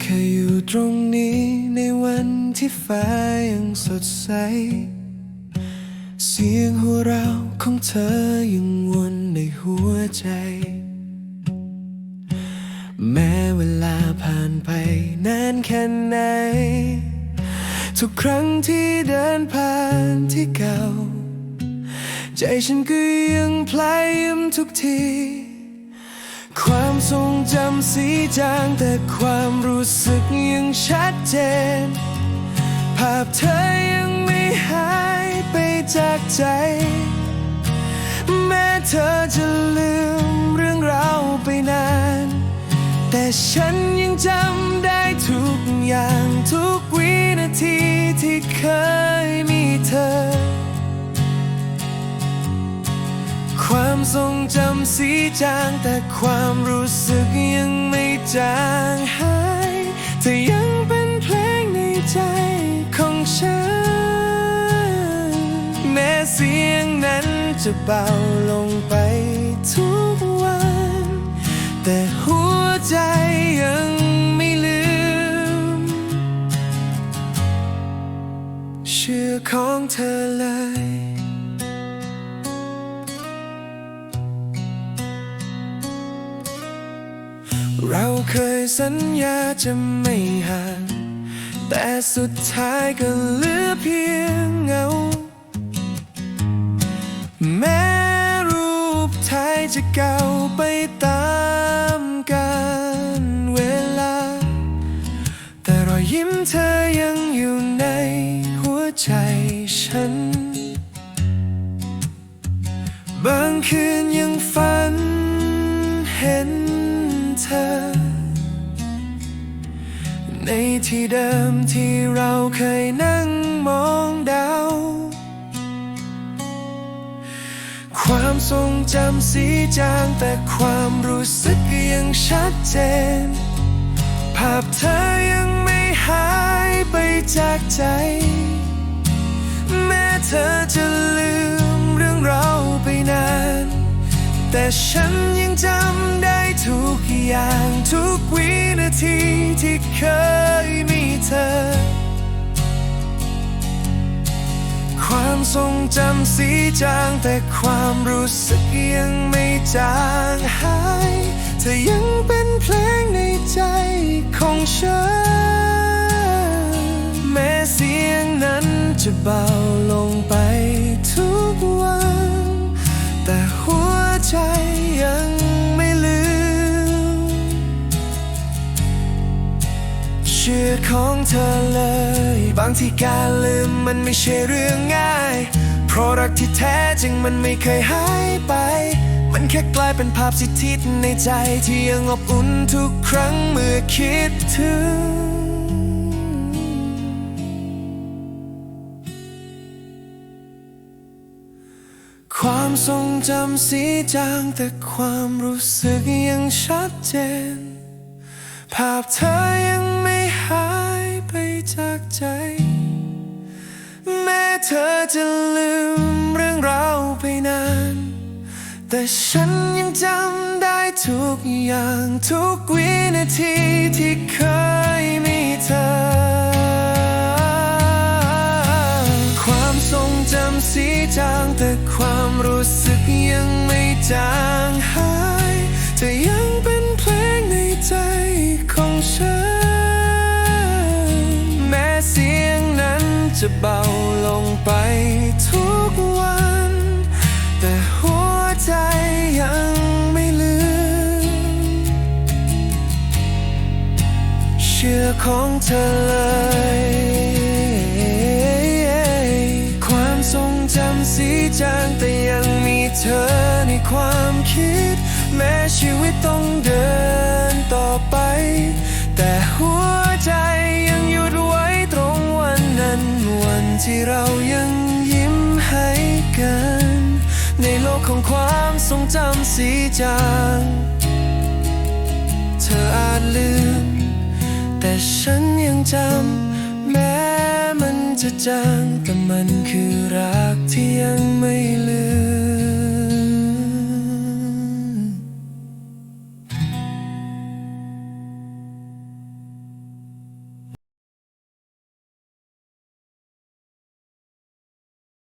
แค่อยู่ตรงนี้ในวันที่ฟ้ายังสดใส เสียงหัวเราะของเธอยังวนในหัวใจ แม้เวลาผ่านไปนานแค่ไหน ทุกครั้งที่เดินผ่านที่เก่า ใจฉันก็ยังพลายยิ้มทุกที ทรงจำสีจางแต่ความรู้สึกยังชัดเจน ภาพเธอยังไม่หายไปจากใจ แม้เธอจะลืมเรื่องราวไปนาน แต่ฉันยังจำได้ทุกอย่างทุกวินาทีที่เคย ทรงจำสีจางแต่ความรู้สึกยังไม่จางหายเธอยังเป็นเพลงในใจของฉัน แม้เสียงนั้นจะเบาลงไปทุกวัน แต่หัวใจยังไม่ลืมเชื่อของเธอเลย เราเคยสัญญาจะไม่ห่าง แต่สุดท้ายก็เหลือเพียงเงา แม้รูปถ่ายจะเก่าไปตามกาลเวลา แต่รอยยิ้มเธอยังอยู่ในหัวใจฉัน บางคืนยังฝันเห็น ในที่เดิมที่เราเคยนั่งมองดาว ความทรงจำสีจางแต่ความรู้สึกยังชัดเจน ภาพเธอยังไม่หายไปจากใจ แม้เธอจะลืมเรื่องเราไปนาน แต่ฉันยังจำ นาทีที่เคยมีเธอ ความทรงจำสีจางแต่ความรู้สึกยังไม่จางหายเธอยังเป็นเพลงในใจของฉัน แม้เสียงนั้นจะเบา อของเธอเลย บางทีการลืมมันไม่ใช่เรื่องง่าย เพราะรักที่แท้จริงมันไม่เคยหายไป มันแค่กลายเป็นภาพสิทธิตในใจที่ยังอบอุ่นทุกครั้งเมื่อคิดถึงความทรงจำสีจางแต่ความรู้สึกยังชัดเจน ภาพเธอยัง หายไปจากใจ แม้เธอจะลืมเรื่องราวไปนาน แต่ฉันยังจำได้ทุกอย่างทุกวินาทีที่เคยมีเธอ ความทรงจำสีจางแต่ความรู้สึกยังไม่จางหายเธอยัง จะเบาลงไปทุกวัน แต่หัวใจยังไม่ลืม เชื่อของเธอเลย ความทรงจำสีจางแต่ยังมีเธอในความคิด แม้ชีวิตต้องเดินต่อไป แต่หัว ที่เรายังยิ้มให้กัน ในโลกของความทรงจำสีจางเธออาจลืม แต่ฉันยังจำแม้มันจะจางแต่มันคือรักที่ยังไม่ลืม